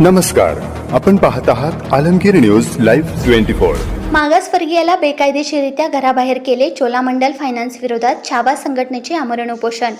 नमस्कार आपण पाहत आहात Alamgir news live twenty four. मागासवर्गीयाला बेकायदेशीरित्या घराबाहेर केले चोलामंडल फायनान्स विरोधात छावा संघटनेचे आमरण उपोषण.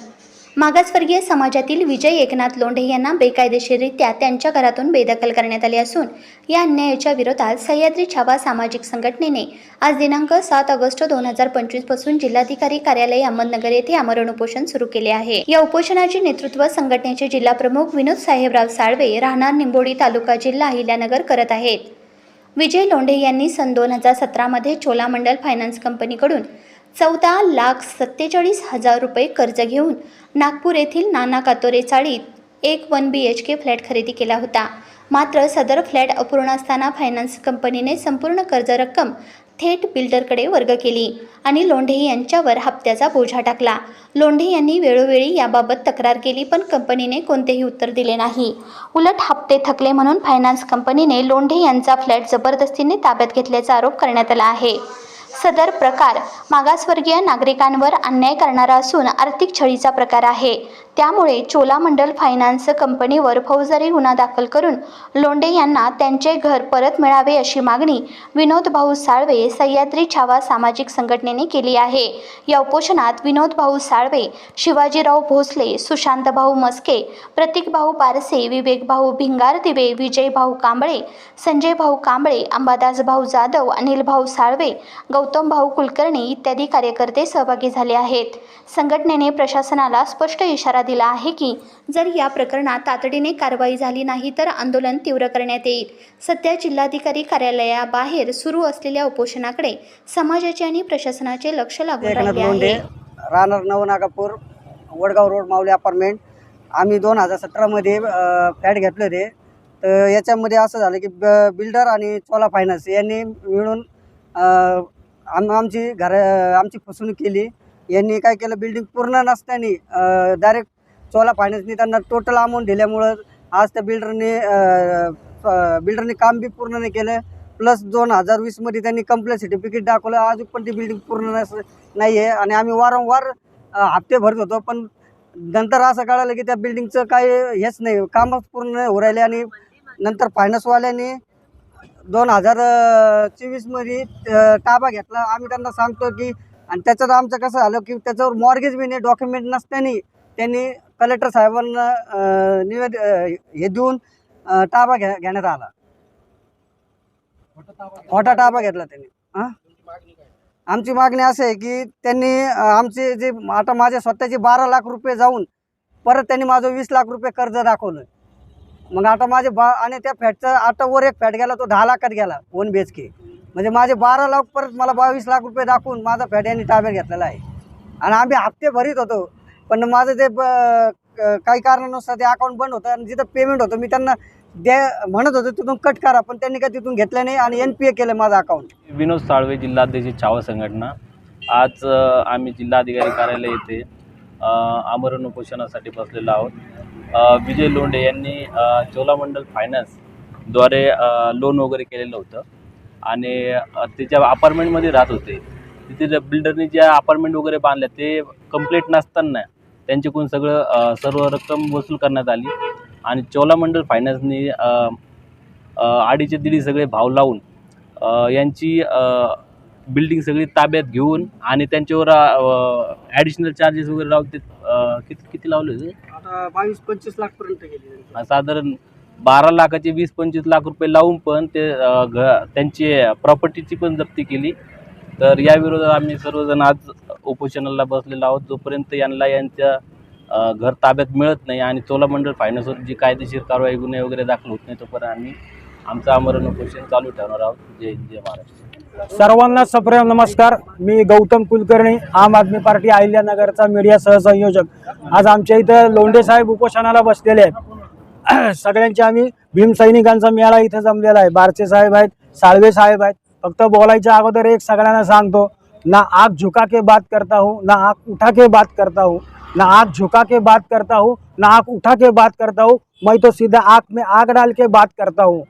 मागासवर्गीय समाजातील विजय एकनाथ लोंढे यांना बेकायदेशीररित्या त्यांच्या घरातून बेदखल करण्यात आले असून या अन्यायाच्या विरोधात सह्याद्री छावा सामाजिक संघटनेने आज दिनांक सात ऑगस्ट दोन हजार पंचवीसपासून जिल्हाधिकारी कार्यालय अहमदनगर येथे आमरण उपोषण सुरू केले आहे. या उपोषणाचे नेतृत्व संघटनेचे जिल्हा प्रमुख विनोद साहेबराव साळवे राहणार निंबोडी तालुका जिल्हा अहिल्यानगर करत आहेत. विजय लोंढे यांनी सन दोन हजार सतरामध्ये चोलामंडल फायनान्स कंपनीकडून चौदा लाख सत्तेचाळीस हजार रुपये कर्ज घेऊन नागपूर येथील नाना कातोरे चाळीत एक one B H K flat खरेदी केला होता. मात्र सदर फ्लॅट अपूर्ण असताना फायनान्स कंपनीने संपूर्ण कर्ज रक्कम थेट बिल्डरकडे वर्ग केली आणि लोंढे यांच्यावर हप्त्याचा बोजा टाकला. लोंढे यांनी वेळोवेळी याबाबत तक्रार केली पण कंपनीने कोणतेही उत्तर दिले नाही. उलट हप्ते थकले म्हणून फायनान्स कंपनीने लोंढे यांचा फ्लॅट जबरदस्तीने ताब्यात घेतल्याचा आरोप करण्यात आला आहे. सदर प्रकार मागासवर्गीय नागरिकांवर अन्याय करणारा असून आर्थिक छळीचा प्रकार आहे. त्यामुळे चोलामंडल फायनान्स कंपनीवर फौजदारी गुन्हा दाखल करून लोंडे यांना त्यांचे घर परत मिळावे अशी मागणी विनोद भाऊ साळवे सह्याद्री छावा सामाजिक संघटनेने केली आहे. या उपोषणात विनोद भाऊ साळवे शिवाजीराव भोसले सुशांत भाऊ मस्के प्रतीक भाऊ पारसे विवेक भाऊ भिंगार दिवे विजय भाऊ कांबळे संजय भाऊ कांबळे अंबादास भाऊ जाधव अनिल भाऊ साळवे गौतम भाऊ कुलकर्णी इत्यादी कार्यकर्ते सहभागी झाले आहेत. संघटनेने प्रशासनाला स्पष्ट इशारा दिला आहे की जर या प्रकरणात तातडीने कारवाई झाली नाही तर आंदोलन तीव्र करण्यात येईल. सध्या जिल्हाधिकारी कार्यालयाबाहेर सुरू असलेल्या उपोषणाकडे समाजाचे आणि प्रशासनाचे लक्ष लागून एकनाथ राहिले आहे. राहणार नवनागापूर वडगाव रोड माऊली अपार्टमेंट. आम्ही दोन हजार सतरामध्ये फ्लॅट घेतले होते. तर याच्यामध्ये असं झालं की ब बिल्डर आणि चोला फायनान्स यांनी मिळून आम आमची घर आमची फसवणूक केली. यांनी काय केलं? बिल्डिंग पूर्ण नसताना डायरेक्ट चोला फायनान्सनी त्यांना टोटल अमाऊंट दिल्यामुळं आज त्या बिल्डरने बिल्डरने काम बी पूर्ण नाही केलं. प्लस दोन हजार वीसमध्ये त्यांनी कंप्लेंट सर्टिफिकेट दाखवलं. अजून पण ती बिल्डिंग पूर्ण नस नाही आहे आणि आम्ही वारंवार हप्ते भरत होतो. पण नंतर असं कळालं की त्या बिल्डिंगचं काय हेच नाही. कामच पूर्ण नाही होऊ राहिले आणि नंतर फायनान्सवाल्यांनी दोन हजार चोवीसमध्ये ताबा घेतला. आम्ही त्यांना सांगतो की आणि त्याच्यात आमचं कसं झालं की त्याच्यावर मॉर्गेज बी नाही डॉक्युमेंट नसताना त्यांनी कलेक्टर साहेबांना निवेद हे देऊन ताबा घ्या घेण्यात आला. खोटा ताबा घेतला त्यांनी. हां? आमची मागणी असं आहे की त्यांनी आमचे जे आता माझे स्वतःचे बारा लाख रुपये जाऊन परत त्यांनी माझं वीस लाख रुपये कर्ज दाखवलं. मग आता माझे बा आणि त्या फॅटचा आता वर एक फॅट गेला तो दहा लाखात गेला वन बी एच के. म्हणजे माझे बारा लाख परत मला बावीस लाख रुपये दाखवून माझा फॅट यांनी ताब्यात घेतलेला आहे. आणि आम्ही हप्ते भरीत होतो पण माझं ते ब क- काही कारणानुसार ते अकाउंट बंद होतं आणि जिथं पेमेंट होतं मी त्यांना द्या म्हणत होतो तिथून कट करा. पण त्यांनी काय तिथून घेतलं नाही आणि एन पी ए केलं माझं अकाउंट विनोद साळवे जिल्हाध्यक्ष छावा संघटना. आज आम्ही जिल्हाधिकारी कार्यालय येथे आमरण उपोषणासाठी बसलेलो आहोत. विजय लोंढे यांनी चोलामंडल फायनान्सद्वारे लोन वगैरे केलेलं होतं. आणि त्याच्या अपार्टमेंटमध्ये राहत होते तिथे ज्या बिल्डरने ज्या अपार्टमेंट वगैरे बांधल्या ते कंप्लीट नसताना त्यांच्याकडून सगळं सर्व रक्कम वसूल करण्यात आली. आणि चोलामंडल फायनान्सनी आडीचे दिली सगळे भाव लावून यांची बिल्डिंग सगळी ताब्यात घेऊन आणि त्यांच्यावर ॲडिशनल चार्जेस वगैरे लावून ते अ, किती किती लावले होते? आता बावीस पंचवीस लाख पर्यंत गेली साधारण बारा लाखाचे वीस पंचवीस लाख रुपये लावून पण ते घ त्यांची प्रॉपर्टीची पण जप्ती केली. तर या विरोधात आम्ही सर्वजण आज उपोषणाला बसलेलो आहोत. जोपर्यंत यांना यांच्या घर ताब्यात मिळत नाही आणि चोलामंडळ फायनान्सवर जी कायदेशीर कारवाई गुन्हे वगैरे दाखल होत नाही तोपर्यंत आम्ही आमचं आमरण उपोषण चालू ठेवणार आहोत. जय जय महाराष्ट्र. सर्वांना सप्रेम नमस्कार. मी गौतम कुलकर्णी आम आदमी पार्टी अहिल्यानगरचा मीडिया सहसंयोजक. आज आमच्या इथं लोंढे साहेब उपोषणाला बसलेले आहेत. सगळ्यांचे आम्ही भीमसैनिकांचा मेळा इथं जमलेला आहे. बारचे साहेब आहेत साळवे साहेब आहेत. फक्त बोलायच्या अगोदर एक सगळ्यांना सांगतो ना आग झुका के बात करता हूँ ना आग उठा के बात करता हूँ ना आग झुका के बात करता हूँ ना आग उठा के बात करता हूँ मैं तो सीधा आग में आग डाल के बात करता हूँ।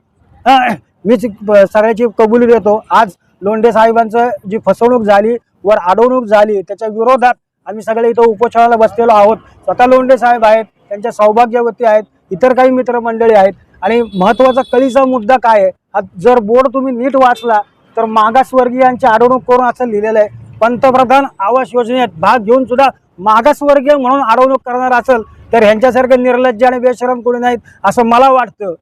मीच सगळ्याची कबुली देतो. आज लोंढे साहेबांचं जी फसवणूक झाली वर अडवणूक झाली त्याच्या विरोधात आम्ही सगळे इथं उपोषणाला बसलेलो आहोत. स्वतः लोंढे साहेब आहेत त्यांच्या सौभाग्यवती आहेत इतर काही मित्रमंडळी आहेत. आणि महत्त्वाचा कळीचा मुद्दा काय आहे? हा जर बोर्ड तुम्ही नीट वाचला तर मागासवर्गीयांची अडवणूक करून असं लिहिलेलं आहे. पंतप्रधान आवास योजनेत भाग घेऊन सुद्धा मागासवर्गीय म्हणून अडवणूक करणार असेल तर ह्यांच्यासारखे निर्लज्ज आणि बेशरम कोणी नाहीत असं मला वाटतं.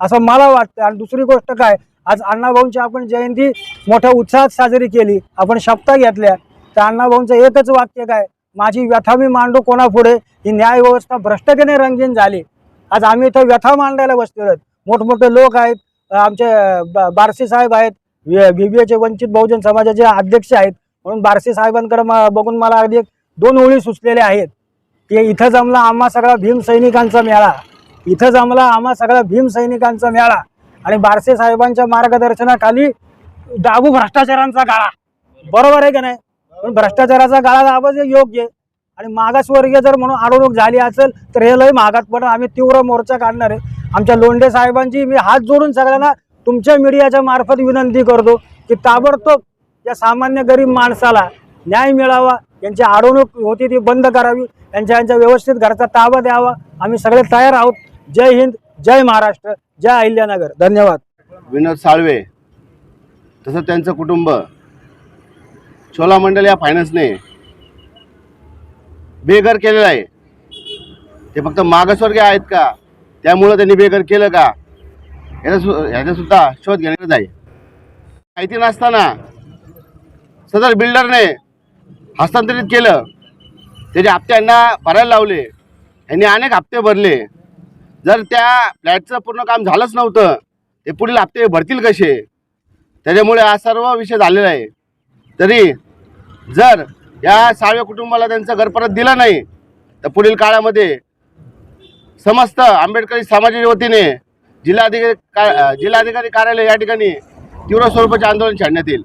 असं मला वाटतं. आणि दुसरी गोष्ट काय? आज अण्णाभाऊंची आपण जयंती मोठ्या उत्साहात साजरी केली. आपण शपथा घेतल्या. तर अण्णाभाऊंचं एकच वाक्य काय? माझी व्यथा मी मांडू कोणापुढे? ही न्यायव्यवस्था भ्रष्टतेने रंगीन झाली. आज आम्ही इथं व्यथा मांडायला बसलेलो आहेत. मोठमोठे लोक आहेत आमचे ब- साहेब आहेत बीबीएचे बी एचे वंचित बहुजन समाजाचे अध्यक्ष आहेत. म्हणून बारसी साहेबांकडे बघून मला अगदी एक दोन ओळी सुचलेल्या आहेत. की इथं जमला आम्हा सगळा भीम सैनिकांचा मेळा. इथं जमला आम्हा सगळा भीम सैनिकांचा मेळा. आणि बारसे साहेबांच्या मार्गदर्शनाखाली दाबू भ्रष्टाचारांचा गाळा. बरोबर आहे का नाही? पण भ्रष्टाचाराचा गाळा दाबच योग्य आहे. आणि मागासवर्गीय जर म्हणून अडवणूक झाली असेल तर हे लय मागात पण आम्ही तीव्र मोर्चा काढणार आहे. आमच्या लोंढे साहेबांची मी हात जोडून सगळ्यांना तुमच्या मीडियाच्या मार्फत विनंती करतो की ताबडतोब या सामान्य गरीब माणसाला न्याय मिळावा यांची अडवणूक होती ती बंद करावी यांच्या यांच्या व्यवस्थित घरचा ताबा द्यावा. आम्ही सगळे तयार आहोत. जय हिंद. जय महाराष्ट्र जय अहिल्यानगर. धन्यवाद. विनोद साळवे तसं त्यांचं कुटुंब. चोलामंडल या फायनान्सने बेघर केलेलं आहे. ते फक्त मागासवर्गीय आहेत का? त्यामुळं त्यांनी बेघर केलं का? याचा सु याचा सुद्धा शोध घेण्यात आहे. माहिती नसताना सदर बिल्डरने हस्तांतरित केलं. त्याचे हप्ते यांना भरायला लावले. यांनी अनेक हप्ते भरले. जर त्या फ्लॅटचं पूर्ण काम झालंच नव्हतं ते पुढील हप्ते भरतील कसे? त्याच्यामुळे हा सर्व विषय झालेला आहे. तरी जर या साव्या कुटुंबाला त्यांचं घर परत दिलं नाही तर पुढील काळामध्ये समस्त आंबेडकरी समाजाच्या वतीने जिल्हाधिकारी का जिल्हाधिकारी कार्यालय या ठिकाणी तीव्र स्वरूपाचे आंदोलन छाडण्यात येईल.